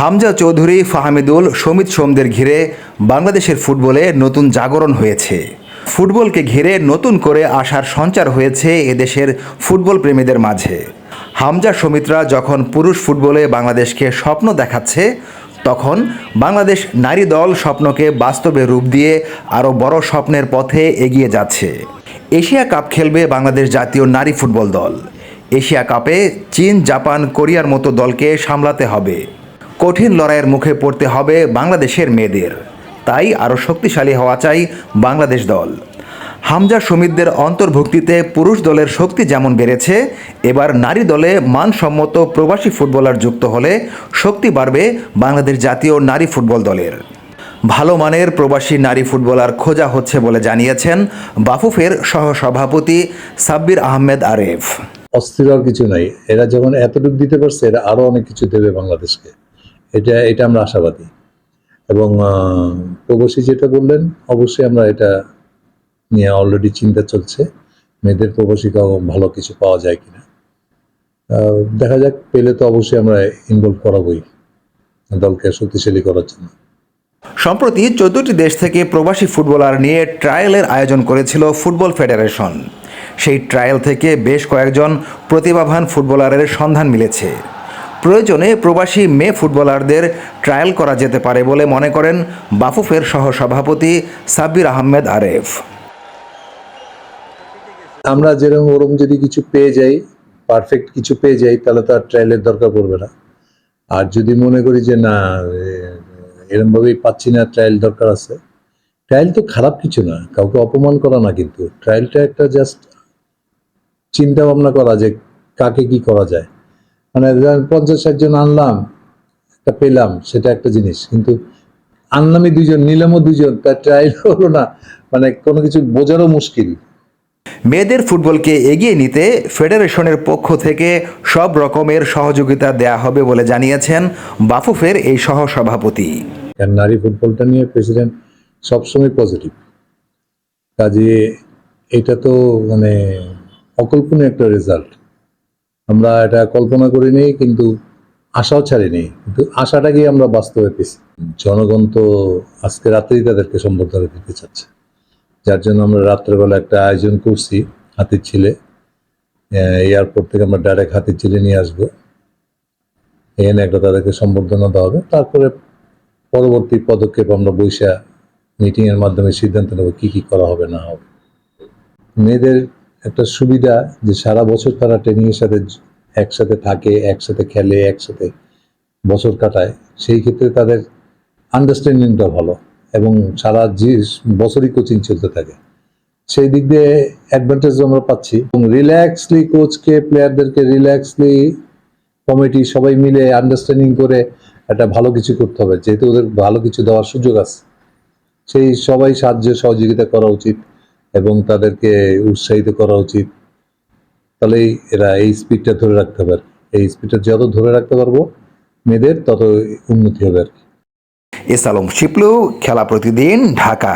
হামজা চৌধুরী, ফাহামিদুল, সমিত সোমদের ঘিরে বাংলাদেশের ফুটবলে নতুন জাগরণ হয়েছে। ফুটবলকে ঘিরে নতুন করে আসার সঞ্চার হয়েছে এদেশের ফুটবল প্রেমীদের মাঝে। হামজা সমিতরা যখন পুরুষ ফুটবলে বাংলাদেশকে স্বপ্ন দেখাচ্ছে, তখন বাংলাদেশ নারী দল স্বপ্নকে বাস্তবে রূপ দিয়ে আরও বড় স্বপ্নের পথে এগিয়ে যাচ্ছে। এশিয়া কাপ খেলবে বাংলাদেশ জাতীয় নারী ফুটবল দল। এশিয়া কাপে চীন, জাপান, কোরিয়ার মতো দলকে সামলাতে হবে। কঠিন লড়াইয়ের মুখে পড়তে হবে বাংলাদেশের মেয়েদের। তাই আরও শক্তিশালী হওয়া চাই বাংলাদেশ দল। হামজা সমিতদের অন্তর্ভুক্তিতে পুরুষ দলের শক্তি যেমন বেড়েছে, এবার নারী দলে মানসম্মত প্রবাসী ফুটবলার যুক্ত হলে শক্তি বাড়বে বাংলাদেশ জাতীয় নারী ফুটবল দলের। ভালো মানের প্রবাসী নারী ফুটবলার খোঁজা হচ্ছে বলে জানিয়েছেন বাফুফের সহসভাপতি সাব্বির আহমেদ আরেফ। অস্থির কিছু নাই। এরা যখন এতটুকু দিতে পারছে, এরা আরও অনেক কিছু দেবে বাংলাদেশকে। এটা এটা আমরা আশাবাদী। এবং প্রবাসী যেটা বললেন, অবশ্যই আমরা এটা নিয়ে অলরেডি চিন্তা চলছে। মেয়েদের প্রবাসীকেও ভালো কিছু পাওয়া যায় কিনা। দেখা যাক, পেলে তো অবশ্যই আমরা ইনভলভ করাবই। দলকে শক্তিশালী করার জন্য। সম্প্রতি চোদ্দটি দেশ থেকে প্রবাসী ফুটবলার নিয়ে ট্রায়ালের আয়োজন করেছিল ফুটবল ফেডারেশন। সেই ট্রায়াল থেকে বেশ কয়েকজন প্রতিভাবান ফুটবলারের সন্ধান মিলেছে। প্রয়োজনে প্রবাসী মেয়ে ফুটবলারদের ট্রায়াল করা যেতে পারে বলে মনে করেন বাফুফের সহসভাপতি সাব্বির আহমেদ আরেফ। আমরা যেরকম ওরকম যদি কিছু পেয়ে যাই পারফেক্ট কিছু পেয়ে যাই, তাহলে তো আর ট্রায়ালের দরকার পড়বে না। আর যদি মনে করি যে না এরকম ভাবেই পাচ্ছি না ট্রায়াল দরকার আছে। ট্রায়াল তো খারাপ কিছু না, কাউকে অপমান করা না কিন্তু। ট্রায়ালটা একটা জাস্ট চিন্তা ভাবনা করা যে কাকে কি করা যায়। মানে পঞ্চাশ ষাট জন আনলাম একটা পেলাম সেটা একটা জিনিস। কিন্তু আনলামই দুইজন নিলামও দুইজন তার ট্রায়াল হলো না। মানে কোনো কিছু বোঝারও মুশকিল। মেয়েদের ফুটবলকে এগিয়ে নিতে ফেডারেশনের পক্ষ থেকে সব রকমের সহযোগিতা দেয়া হবে বলে জানিয়েছেন বাফুফের এই সহসভাপতি। নারী ফুটবলটা নিয়ে প্রেসিডেন্ট সবসময় পজিটিভ। কাজে এটা তো মানে অকল্পনীয় একটা রেজাল্ট আমরা এটা কল্পনা করিনি, কিন্তু আশাও ছাড়িনি। কিন্তু আশাটাকেই আমরা বাস্তবে পেয়েছি। জনগণ তো আজকে রাত্রেই তাদেরকে সম্বর্ধনা দিতে চাচ্ছে। যার জন্য আমরা রাত্রেবেলা একটা আয়োজন করছি, হাতির ছিলে। এয়ারপোর্ট থেকে আমরা ডাইরেক্ট হাতির ছিলে নিয়ে আসব। এখানে একটা তাদেরকে সম্বর্ধনা দেওয়া হবে। তারপরে পরবর্তী পদক্ষেপ আমরা বৈশা মিটিংয়ের মাধ্যমে সিদ্ধান্ত নেব কি কি করা হবে, না হবে। মেয়েদের একটা সুবিধা যে সারা বছর তারা ট্রেনিংয়ের সাথে একসাথে থাকে, একসাথে খেলে, একসাথে বছর কাটায়, সেই ক্ষেত্রে তাদের আন্ডারস্ট্যান্ডিংটা ভালো এবং সারা যে বছরই কোচিং চলতে থাকে। সেই দিক দিয়ে অ্যাডভান্টেজ আমরা পাচ্ছি এবং রিল্যাক্সলি কোচকে প্লেয়ারদেরকে রিল্যাক্সলি কমিটি সবাই মিলে আন্ডারস্ট্যান্ডিং করে একটা ভালো কিছু করতে হবে, যেহেতু ওদের ভালো কিছু দেওয়ার সুযোগ আছে। সেই সবাই সাহায্য সহযোগিতা করা উচিত। এবং তাদেরকে উৎসাহিত করা উচিত। তাহলেই এরা এই স্পিডটা ধরে রাখতে পারে এই স্পিডটা যত ধরে রাখতে পারব মেয়েদের, তত উন্নতি হবে আর কি। এস আলম শিপলু, খেলা প্রতিদিন ঢাকা।